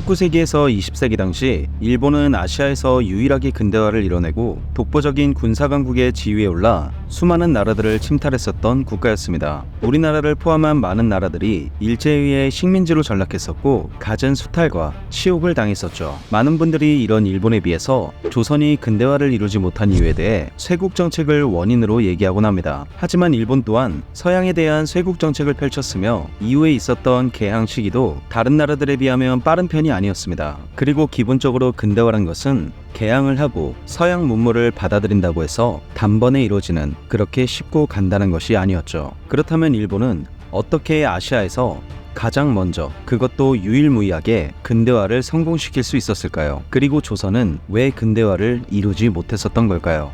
19세기에서 20세기 당시 일본은 아시아에서 유일하게 근대화를 이뤄내고 독보적인 군사 강국의 지위에 올라 수많은 나라들을 침탈했었던 국가였습니다. 우리나라를 포함한 많은 나라들이 일제에 의해 식민지로 전락했었고 갖은 수탈과 치욕을 당했었죠. 많은 분들이 이런 일본에 비해서 조선이 근대화를 이루지 못한 이유에 대해 쇄국 정책을 원인으로 얘기하곤 합니다. 하지만 일본 또한 서양에 대한 쇄국 정책을 펼쳤으며 이후에 있었던 개항 시기도 다른 나라들에 비하면 빠른 편이 아니었습니다. 그리고 기본적으로 근대화란 것은 개항을 하고 서양 문물을 받아들인다고 해서 단번에 이루어지는 그렇게 쉽고 간단한 것이 아니었죠. 그렇다면 일본은 어떻게 아시아에서 가장 먼저 그것도 유일무이하게 근대화를 성공시킬 수 있었을까요? 그리고 조선은 왜 근대화를 이루지 못했었던 걸까요?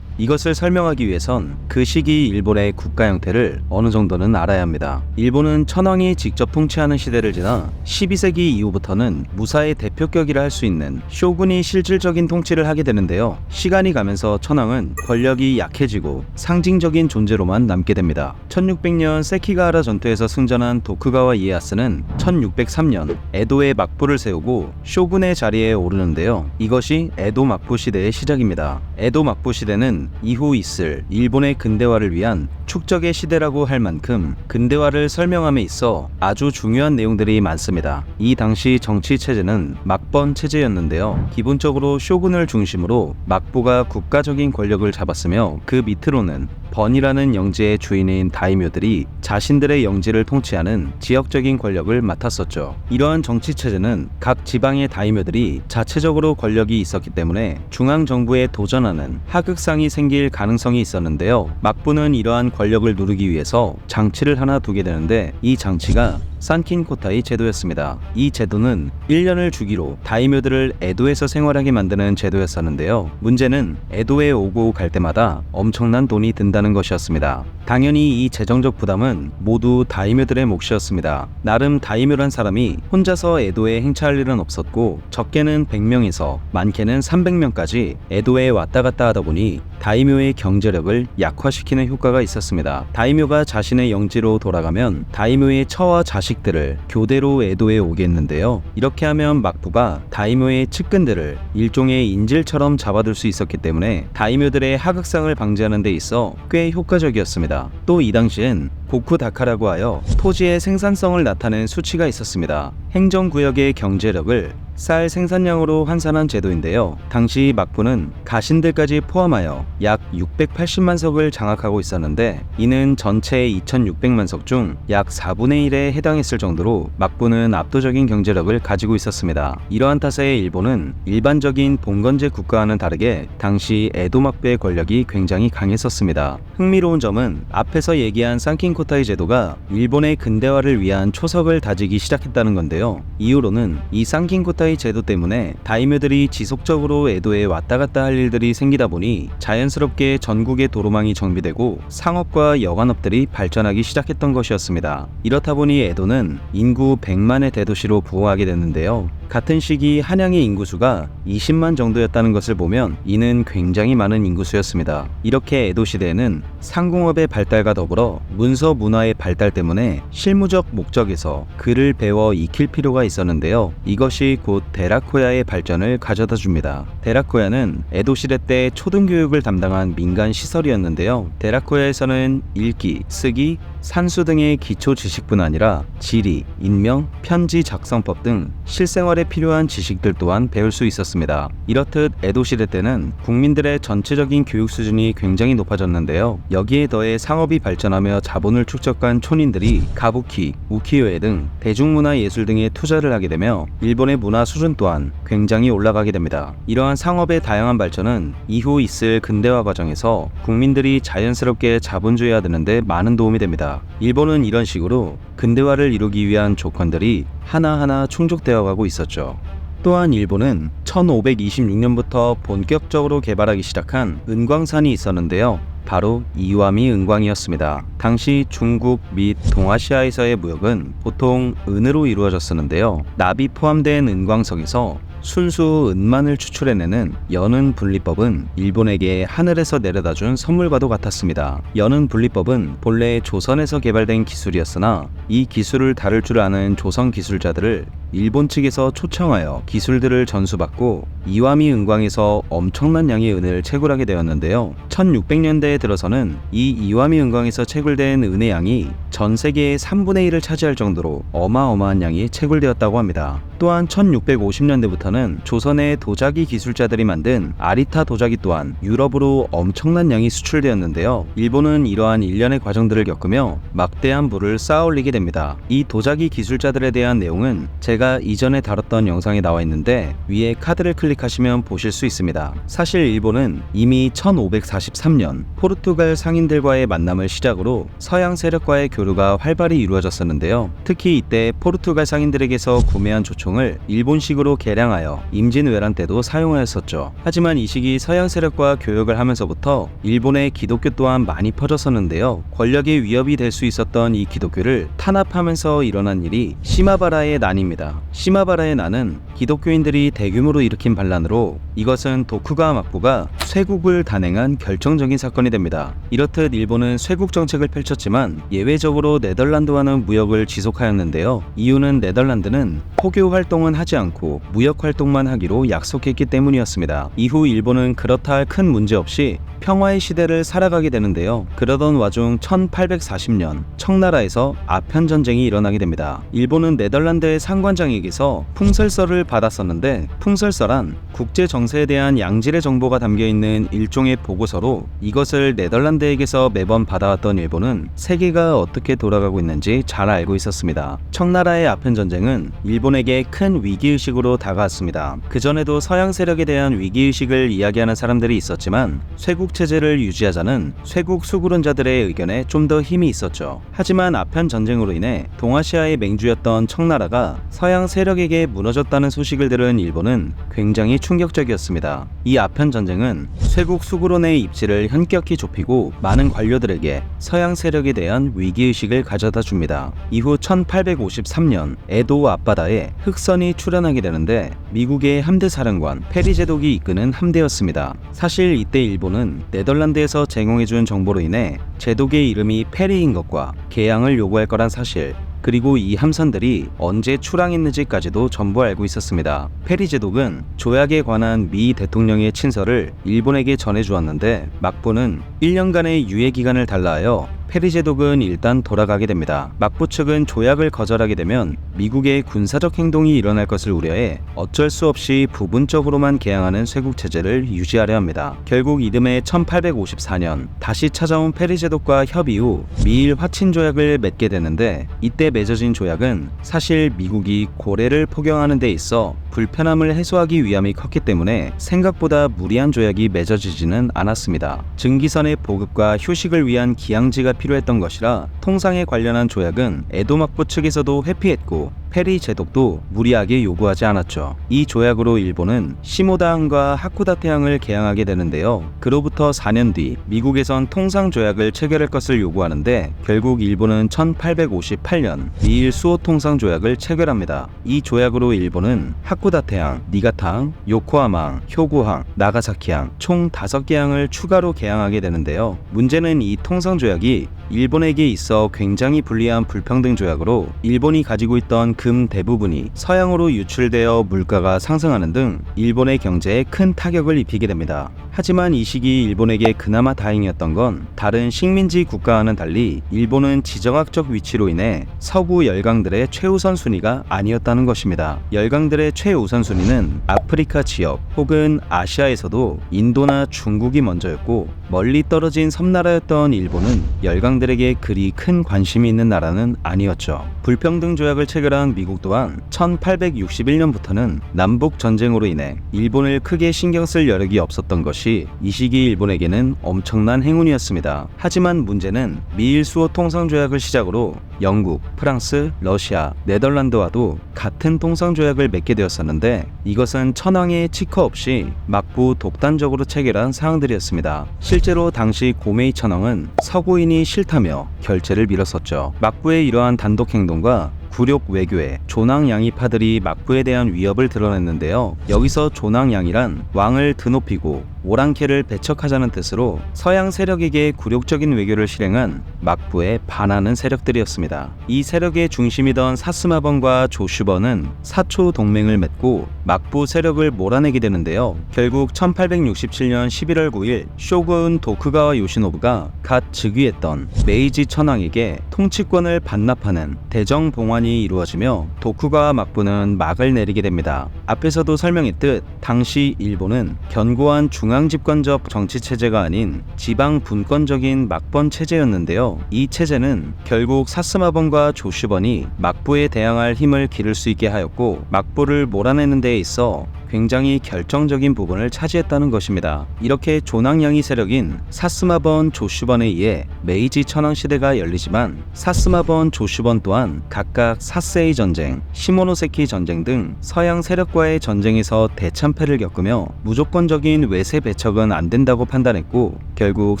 이것을 설명하기 위해선 그 시기 일본의 국가 형태를 어느 정도는 알아야 합니다. 일본은 천황이 직접 통치하는 시대를 지나 12세기 이후부터는 무사의 대표격이라 할 수 있는 쇼군이 실질적인 통치를 하게 되는데요. 시간이 가면서 천황은 권력이 약해지고 상징적인 존재로만 남게 됩니다. 1600년 세키가하라 전투에서 승전한 도쿠가와 이에야스는 1603년 에도에 막부를 세우고 쇼군의 자리에 오르는데요. 이것이 에도 막부 시대의 시작입니다. 에도 막부 시대는 이후 있을 일본의 근대화를 위한 축적의 시대라고 할 만큼 근대화를 설명함에 있어 아주 중요한 내용들이 많습니다. 이 당시 정치 체제는 막번 체제였는데요. 기본적으로 쇼군을 중심으로 막부가 국가적인 권력을 잡았으며 그 밑으로는 번이라는 영지의 주인인 다이묘들이 자신들의 영지를 통치하는 지역적인 권력을 맡았었죠. 이러한 정치 체제는 각 지방의 다이묘들이 자체적으로 권력이 있었기 때문에 중앙 정부에 도전하는 하극상이 생길 가능성이 있었는데요. 막부는 이러한 권력을 누르기 위해서 장치를 하나 두게 되는데 이 장치가 산킨코타이 제도였습니다. 이 제도는 1년을 주기로 다이묘들을 에도에서 생활하게 만드는 제도였었는데요. 문제는 에도에 오고 갈 때마다 엄청난 돈이 든다는 것이었습니다. 당연히 이 재정적 부담은 모두 다이묘들의 몫이었습니다. 나름 다이묘란 사람이 혼자서 에도에 행차할 일은 없었고 적게는 100명에서 많게는 300명까지 에도에 왔다 갔다 하다 보니 다이묘의 경제력을 약화시키는 효과가 있었습니다. 다이묘가 자신의 영지로 돌아가면 다이묘의 처와 자식 들을 교대로 에도에 오겠는데요. 이렇게 하면 막부가 다이묘의 측근들을 일종의 인질처럼 잡아둘 수 있었기 때문에 다이묘들의 하극상을 방지하는 데 있어 꽤 효과적이었습니다. 또 이 당시엔 고쿠다카라고 하여 토지의 생산성을 나타낸 수치가 있었습니다. 행정구역의 경제력을 쌀 생산량으로 환산한 제도인데요. 당시 막부는 가신들까지 포함하여 약 680만 석을 장악하고 있었는데 이는 전체 2600만 석 중 약 4분의 1에 해당했을 정도로 막부는 압도적인 경제력을 가지고 있었습니다. 이러한 탓에 일본은 일반적인 봉건제 국가와는 다르게 당시 에도 막부의 권력이 굉장히 강했었습니다. 흥미로운 점은 앞에서 얘기한 산킨 코타이 제도가 일본의 근대화를 위한 초석을 다지기 시작했다는 건데요. 이후로는 이 산킨코타이 사이 제도 때문에 다이묘들이 지속적으로 에도에 왔다 갔다 할 일들이 생기다 보니 자연스럽게 전국의 도로망이 정비되고 상업과 여관업들이 발전하기 시작했던 것이었습니다. 이렇다 보니 에도는 인구 100만의 대도시로 부흥하게 됐는데요. 같은 시기 한양의 인구수가 20만 정도였다는 것을 보면 이는 굉장히 많은 인구수였습니다. 이렇게 에도 시대에는 상공업의 발달과 더불어 문서 문화의 발달 때문에 실무적 목적에서 글을 배워 익힐 필요가 있었는데요. 이것이 곧 데라코야의 발전을 가져다 줍니다. 데라코야는 에도 시대 때 초등 교육을 담당한 민간 시설이었는데요. 데라코야에서는 읽기, 쓰기, 산수 등의 기초 지식뿐 아니라 지리, 인명, 편지 작성법 등 실생활에 필요한 지식들 또한 배울 수 있었습니다. 이렇듯 에도 시대 때는 국민들의 전체적인 교육 수준이 굉장히 높아졌는데요. 여기에 더해 상업이 발전하며 자본을 축적한 촌인들이 가부키, 우키요에 등 대중문화 예술 등에 투자를 하게 되며 일본의 문화 수준 또한 굉장히 올라가게 됩니다. 이러한 상업의 다양한 발전은 이후 있을 근대화 과정에서 국민들이 자연스럽게 자본주의화되는데 많은 도움이 됩니다. 일본은 이런 식으로 근대화를 이루기 위한 조건들이 하나하나 충족되어 가고 있었죠. 또한 일본은 1526년부터 본격적으로 개발하기 시작한 은광산이 있었는데요. 바로 이와미 은광이었습니다. 당시 중국 및 동아시아에서의 무역은 보통 은으로 이루어졌었는데요. 납이 포함된 은광석에서 순수 은만을 추출해내는 연은 분리법은 일본에게 하늘에서 내려다준 선물과도 같았습니다. 연은 분리법은 본래 조선에서 개발된 기술이었으나 이 기술을 다룰 줄 아는 조선 기술자들을 일본 측에서 초청하여 기술들을 전수받고 이와미 은광에서 엄청난 양의 은을 채굴하게 되었는데요. 1600년대에 들어서는 이 이와미 은광에서 채굴된 은의 양이 전 세계의 3분의 1을 차지할 정도로 어마어마한 양이 채굴되었다고 합니다. 또한 1650년대부터는 조선의 도자기 기술자들이 만든 아리타 도자기 또한 유럽으로 엄청난 양이 수출되었는데요. 일본은 이러한 일련의 과정들을 겪으며 막대한 부를 쌓아올리게 됩니다. 이 도자기 기술자들에 대한 내용은 제가 이전에 다뤘던 영상에 나와 있는데 위에 카드를 클릭하시면 보실 수 있습니다. 사실 일본은 이미 1543년 포르투갈 상인들과의 만남을 시작으로 서양 세력과의 교류 가 활발히 이루어졌었는데요. 특히 이때 포르투갈 상인들에게서 구매한 조총을 일본식으로 개량하여 임진왜란 때도 사용하였었죠. 하지만 이 시기 서양 세력과 교역을 하면서부터 일본의 기독교 또한 많이 퍼졌었는데요. 권력의 위협이 될 수 있었던 이 기독교를 탄압하면서 일어난 일이 시마바라의 난입니다. 시마바라의 난은 기독교인들이 대규모로 일으킨 반란으로 이것은 도쿠가와 막부가 쇄국을 단행한 결정적인 사건이 됩니다. 이렇듯 일본은 쇄국 정책을 펼쳤지만 예외적으로 네덜란드와는 무역을 지속하였는데요. 이유는 네덜란드는 포교 활동은 하지 않고 무역 활동만 하기로 약속했기 때문이었습니다. 이후 일본은 그렇다 할 큰 문제 없이 평화의 시대를 살아가게 되는데요. 그러던 와중 1840년 청나라에서 아편 전쟁이 일어나게 됩니다. 일본은 네덜란드의 상관장에게서 풍설서를 받았었는데 풍설서란 국제 정세에 대한 양질의 정보가 담겨 있는 일종의 보고서로 이것을 네덜란드에게서 매번 받아왔던 일본은 세계가 어떻게 돌아가고 있는지 잘 알고 있었습니다. 청나라의 아편 전쟁은 일본에게 큰 위기 의식으로 다가왔습니다. 그 전에도 서양 세력에 대한 위기 의식을 이야기하는 사람들이 있었지만 쇄국 체제를 유지하자는 쇄국 수구론자들의 의견에 좀 더 힘이 있었죠. 하지만 아편 전쟁으로 인해 동아시아의 맹주였던 청나라가 서양 세력에게 무너졌다는 소식을 들은 일본은 굉장히 충격적이었습니다. 이 아편 전쟁은 쇄국 수구론의 입지를 현격히 좁히고 많은 관료들에게 서양 세력에 대한 위기의식을 가져다 줍니다. 이후 1853년 에도 앞바다에 흑선이 출현하게 되는데 미국의 함대 사령관 페리 제독이 이끄는 함대였습니다. 사실 이때 일본은 네덜란드에서 제공해준 정보로 인해 제독의 이름이 페리인 것과 개양을 요구할 거란 사실 그리고 이 함선들이 언제 출항했는지까지도 전부 알고 있었습니다. 페리 제독은 조약에 관한 미 대통령의 친서를 일본에게 전해주었는데 막부는 1년간의 유예 기간을 달라하여 페리 제독은 일단 돌아가게 됩니다. 막부 측은 조약을 거절하게 되면 미국의 군사적 행동이 일어날 것을 우려해 어쩔 수 없이 부분적으로만 개항하는 쇄국 체제를 유지하려 합니다. 결국 이듬해 1854년 다시 찾아온 페리 제독과 협의 후 미일 화친 조약을 맺게 되는데 이때 맺어진 조약은 사실 미국이 고래를 포경하는 데 있어 불편함을 해소하기 위함이 컸기 때문에 생각보다 무리한 조약이 맺어지지는 않았습니다. 증기선의 보급과 휴식을 위한 기항지가 필요했던 것이라 통상에 관련한 조약은 에도 막부 측에서도 회피했고 페리 제독도 무리하게 요구하지 않았죠. 이 조약으로 일본은 시모다항과 하쿠다 태항을 개항하게 되는데요. 그로부터 4년 뒤 미국에선 통상 조약을 체결할 것을 요구하는데 결국 일본은 1858년 미일 수호 통상 조약을 체결합니다. 이 조약으로 일본은 하쿠다 태항, 니가타항, 요코하마항, 효고항, 나가사키항 총 5개 항을 추가로 개항하게 되는데요. 문제는 이 통상 조약이 일본에게 있어 굉장히 불리한 불평등 조약으로 일본이 가지고 있던 금 대부분이 서양으로 유출되어 물가가 상승하는 등 일본의 경제에 큰 타격을 입히게 됩니다. 하지만 이 시기 일본에게 그나마 다행이었던 건 다른 식민지 국가와는 달리 일본은 지정학적 위치로 인해 서구 열강들의 최우선 순위가 아니었다는 것입니다. 열강들의 최우선 순위는 아프리카 지역 혹은 아시아에서도 인도나 중국이 먼저였고 멀리 떨어진 섬나라였던 일본은 열강들에게 그리 큰 관심이 있는 나라는 아니었죠. 불평등 조약을 체결한 미국 또한 1861년부터는 남북 전쟁으로 인해 일본을 크게 신경 쓸 여력이 없었던 것이 이 시기 일본에게는 엄청난 행운이었습니다. 하지만 문제는 미일 수호 통상 조약을 시작으로 영국, 프랑스, 러시아, 네덜란드와도 같은 통상 조약을 맺게 되었었는데 이것은 천황의 치커 없이 막부 독단적으로 체결한 사항들이었습니다. 실제로 당시 고메이 천황은 서구인이 싫다며 결제를 미뤘었죠. 막부의 이러한 단독 행동과 굴욕 외교에 조낭 양이 파들이 막부에 대한 위협을 드러냈는데요. 여기서 조낭 양이란 왕을 드높이고 오랑캐를 배척하자는 뜻으로 서양 세력에게 굴욕적인 외교를 실행한 막부에 반하는 세력들이었습니다. 이 세력의 중심이던 사스마번과 조슈번은 사초 동맹을 맺고 막부 세력을 몰아내게 되는데요. 결국 1867년 11월 9일 쇼군 도쿠가와 요시노부가 갓 즉위했던 메이지 천황에게 통치권을 반납하는 대정 봉환이 이루어지며 도쿠가와 막부는 막을 내리게 됩니다. 앞에서도 설명했듯 당시 일본은 견고한 중앙 집권적 정치 체제가 아닌 지방 분권적인 막번 체제였는데요. 이 체제는 결국 사스마번과 조슈번이 막부에 대항할 힘을 기를 수 있게 하였고 막부를 몰아내는 데 있어 굉장히 결정적인 부분을 차지했다는 것입니다. 이렇게 조낭양이 세력인 사스마번 조슈번에 의해 메이지 천황 시대가 열리지만 사스마번 조슈번 또한 각각 사세이 전쟁, 시모노세키 전쟁 등 서양 세력과의 전쟁에서 대참패를 겪으며 무조건적인 외세 배척은 안 된다고 판단했고 결국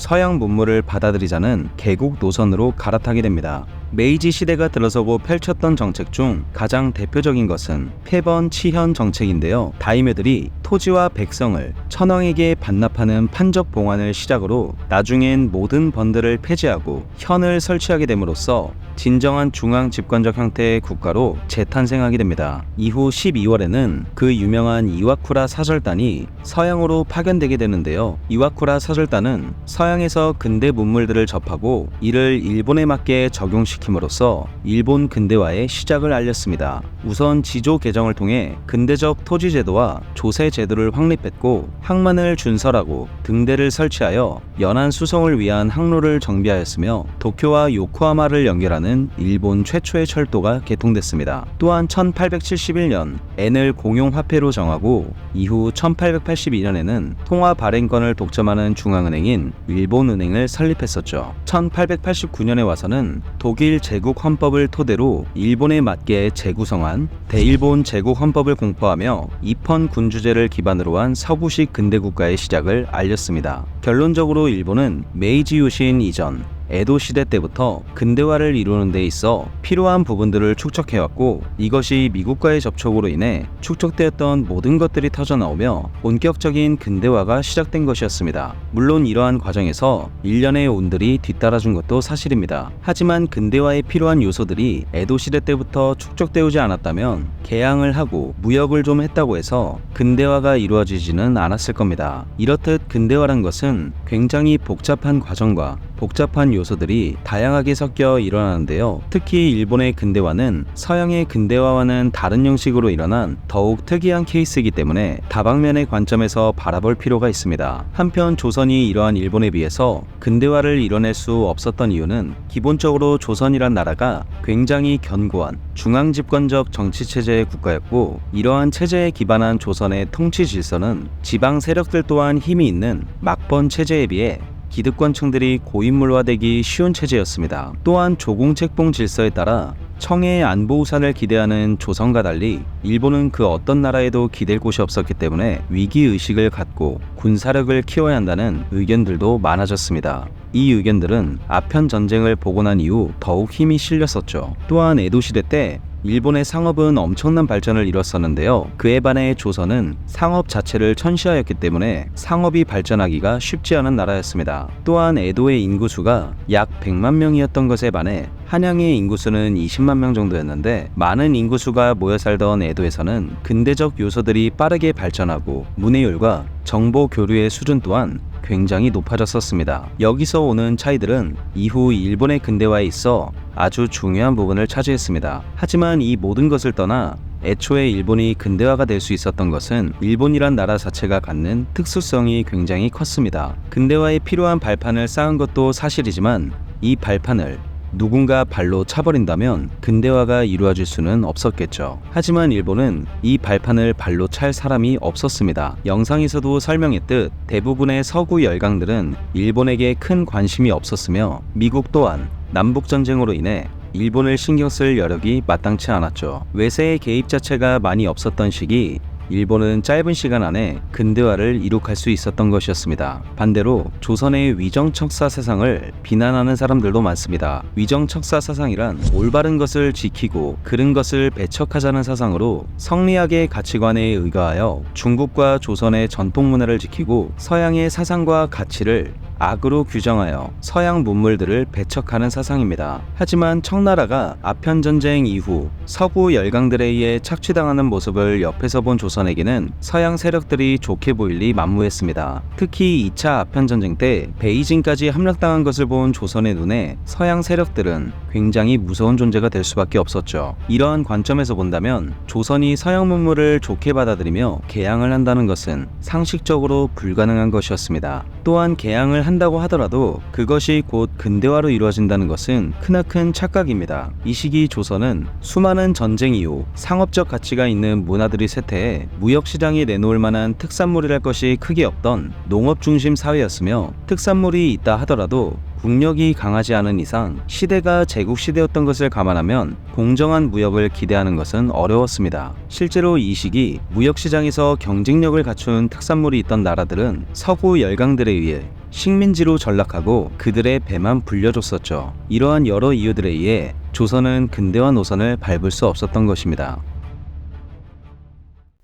서양 문물을 받아들이자는 개국 노선으로 갈아타게 됩니다. 메이지 시대가 들어서고 펼쳤던 정책 중 가장 대표적인 것은 폐번 치현 정책인데요. 다이묘들이 토지와 백성을 천황에게 반납하는 판적 봉환을 시작으로 나중엔 모든 번들을 폐지하고 현을 설치하게 됨으로써 진정한 중앙 집권적 형태의 국가로 재탄생하게 됩니다. 이후 12월에는 그 유명한 이와쿠라 사절단이 서양으로 파견되게 되는데요. 이와쿠라 사절단은 서양에서 근대 문물들을 접하고 이를 일본에 맞게 적용시킴으로써 일본 근대화의 시작을 알렸습니다. 우선 지조 개정을 통해 근대적 토지 제도와 조세 제도를 확립했고 항만을 준설하고 등대를 설치하여 연안 수송을 위한 항로를 정비하였으며 도쿄와 요코하마를 연결하는 일본 최초의 철도가 개통됐습니다. 또한 1871년 엔을 공용 화폐로 정하고 이후 1882년에는 통화 발행권을 독점하는 중앙은행인 일본은행을 설립했었죠. 1889년에 와서는 독일 제국 헌법을 토대로 일본에 맞게 재구성한 대일본 제국 헌법을 공포하며 입헌 군주제를 기반으로 한 서구식 근대 국가의 시작을 알렸습니다. 결론적으로 일본은 메이지 유신 이전 에도 시대 때부터 근대화를 이루는 데 있어 필요한 부분들을 축적해왔고 이것이 미국과의 접촉으로 인해 축적되었던 모든 것들이 터져나오며 본격적인 근대화가 시작된 것이었습니다. 물론 이러한 과정에서 일련의 온들이 뒤따라준 것도 사실입니다. 하지만 근대화에 필요한 요소들이 에도 시대 때부터 축적되오지 않았다면 개항을 하고 무역을 좀 했다고 해서 근대화가 이루어지지는 않았을 겁니다. 이렇듯 근대화란 것은 굉장히 복잡한 과정과 복잡한 요소들이 다양하게 섞여 일어나는데요. 특히 일본의 근대화는 서양의 근대화와는 다른 형식으로 일어난 더욱 특이한 케이스이기 때문에 다방면의 관점에서 바라볼 필요가 있습니다. 한편 조선이 이러한 일본에 비해서 근대화를 이뤄낼 수 없었던 이유는 기본적으로 조선이란 나라가 굉장히 견고한 중앙 집권적 정치 체제의 국가였고 이러한 체제에 기반한 조선의 통치 질서는 지방 세력들 또한 힘이 있는 막번 체제에 비해 기득권층들이 고인물화되기 쉬운 체제였습니다. 또한 조공책봉 질서에 따라 청해의 안보 우산을 기대하는 조선과 달리 일본은 그 어떤 나라에도 기댈 곳이 없었기 때문에 위기 의식을 갖고 군사력을 키워야 한다는 의견들도 많아졌습니다. 이 의견들은 아편 전쟁을 보고 난 이후 더욱 힘이 실렸었죠. 또한 에도 시대 때 일본의 상업은 엄청난 발전을 이뤘었는데요. 그에 반해 조선은 상업 자체를 천시하였기 때문에 상업이 발전하기가 쉽지 않은 나라였습니다. 또한 에도의 인구수가 약 100만 명이었던 것에 반해 한양의 인구수는 20만 명 정도였는데 많은 인구수가 모여 살던 에도에서는 근대적 요소들이 빠르게 발전하고 문해율과 정보 교류의 수준 또한 굉장히 높아졌었습니다. 여기서 오는 차이들은 이후 일본의 근대화에 있어 아주 중요한 부분을 차지했습니다. 하지만 이 모든 것을 떠나 애초에 일본이 근대화가 될 수 있었던 것은 일본이란 나라 자체가 갖는 특수성이 굉장히 컸습니다. 근대화에 필요한 발판을 쌓은 것도 사실이지만 이 발판을 누군가 발로 차버린다면 근대화가 이루어질 수는 없었겠죠. 하지만 일본은 이 발판을 발로 찰 사람이 없었습니다. 영상에서도 설명했듯 대부분의 서구 열강들은 일본에게 큰 관심이 없었으며 미국 또한 남북전쟁으로 인해 일본을 신경 쓸 여력이 마땅치 않았죠. 외세의 개입 자체가 많이 없었던 시기 일본은 짧은 시간 안에 근대화를 이룩할 수 있었던 것이었습니다. 반대로 조선의 위정척사 사상을 비난하는 사람들도 많습니다. 위정척사 사상이란 올바른 것을 지키고 그른 것을 배척하자는 사상으로 성리학의 가치관에 의거하여 중국과 조선의 전통 문화를 지키고 서양의 사상과 가치를 악으로 규정하여 서양 문물들을 배척하는 사상입니다. 하지만 청나라가 아편 전쟁 이후 서구 열강들에 의해 착취당하는 모습을 옆에서 본 조선에게는 서양 세력들이 좋게 보일 리 만무했습니다. 특히 2차 아편 전쟁 때 베이징까지 함락당한 것을 본 조선의 눈에 서양 세력들은 굉장히 무서운 존재가 될 수밖에 없었죠. 이러한 관점에서 본다면 조선이 서양 문물을 좋게 받아들이며 개양을 한다는 것은 상식적으로 불가능한 것이었습니다. 또한 개양을 한다고 하더라도 그것이 곧 근대화로 이루어진다는 것은 크나큰 착각입니다. 이 시기 조선은 수많은 전쟁 이후 상업적 가치가 있는 문화들이 쇠퇴해 무역시장에 내놓을 만한 특산물이랄 것이 크게 없던 농업 중심 사회였으며 특산물이 있다 하더라도 국력이 강하지 않은 이상 시대가 제국 시대였던 것을 감안하면 공정한 무역을 기대하는 것은 어려웠습니다. 실제로 이 시기 무역 시장에서 경쟁력을 갖춘 특산물이 있던 나라들은 서구 열강들에 의해 식민지로 전락하고 그들의 배만 불려줬었죠. 이러한 여러 이유들에 의해 조선은 근대화 노선을 밟을 수 없었던 것입니다.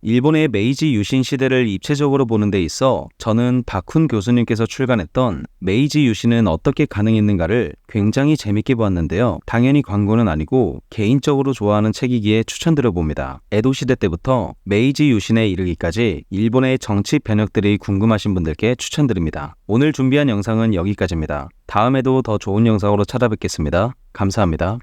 일본의 메이지 유신 시대를 입체적으로 보는 데 있어 저는 박훈 교수님께서 출간했던 메이지 유신은 어떻게 가능했는가를 굉장히 재밌게 보았는데요. 당연히 광고는 아니고 개인적으로 좋아하는 책이기에 추천드려 봅니다. 에도 시대 때부터 메이지 유신에 이르기까지 일본의 정치 변혁들이 궁금하신 분들께 추천드립니다. 오늘 준비한 영상은 여기까지입니다. 다음에도 더 좋은 영상으로 찾아뵙겠습니다. 감사합니다.